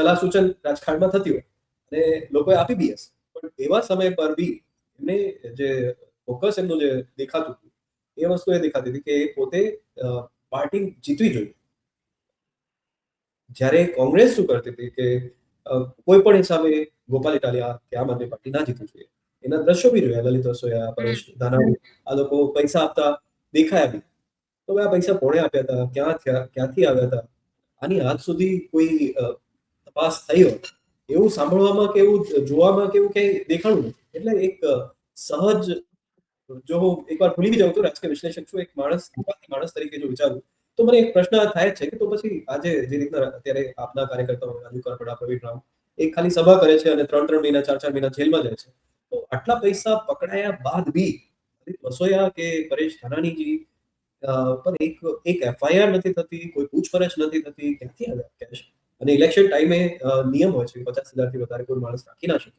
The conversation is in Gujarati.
સલાહ સૂચન રાજકારણમાં થતી હોય અને લોકોએ આપી બી હશે પણ એવા સમય પર બી એમને જે ફોકસ એમનું જે દેખાતું હતું એ વસ્તુ એ દેખાતી હતી કે એ પોતે પાર્ટી જીતવી જોઈએ. જ્યારે કોંગ્રેસ શું કરતી હતી કે કોઈ પણ હિસાબે ગોપાલ ઇટાલિયા કે આમ આદમી પાર્ટી ના જીતવી જોઈએ. એના દ્રશ્યો બી જોયા લલિત રસોયા પરેશ ધાનાણી આ લોકો પૈસા આપતા દેખાયા બી. તો આ પૈસા કોણે આપ્યા હતા? ક્યાં થયા ક્યાંથી આવ્યા હતા? આની આજ સુધી કોઈ અ, થયો એવું સાંભળવામાં કે એવું જોવામાં કે એવું ક્યાંય દેખાણું એટલે એક સહજ જો હું એકવાર ભૂલી જાઉં તો રાજકીય વિશ્લેષક છું એક માણસ માણસ તરીકે જો વિચારું તો મને એક પ્રશ્ન થાય છે કે તો પછી આજે જે રીતના અત્યારે આપના કાર્યકર્તાઓ રાજુ કરપડા પ્રવીણ રામ એ ખાલી સભા કરે છે અને ત્રણ ત્રણ મહિના ચાર ચાર મહિના જેલમાં જાય છે તો આટલા પૈસા પકડાયા બાદ બી વસોયા કે પરેશ ધાનાણીજી પર એક એક એફઆઈઆર નથી થતી કોઈ પૂછપરછ નથી થતી ક્યાંથી આવ્યા? કેશ? અને ઇલેક્શન ટાઈમે નિયમ હોય છે કે પચાસ હજારથી વધારે કોઈ માણસ રાખી ના શકે.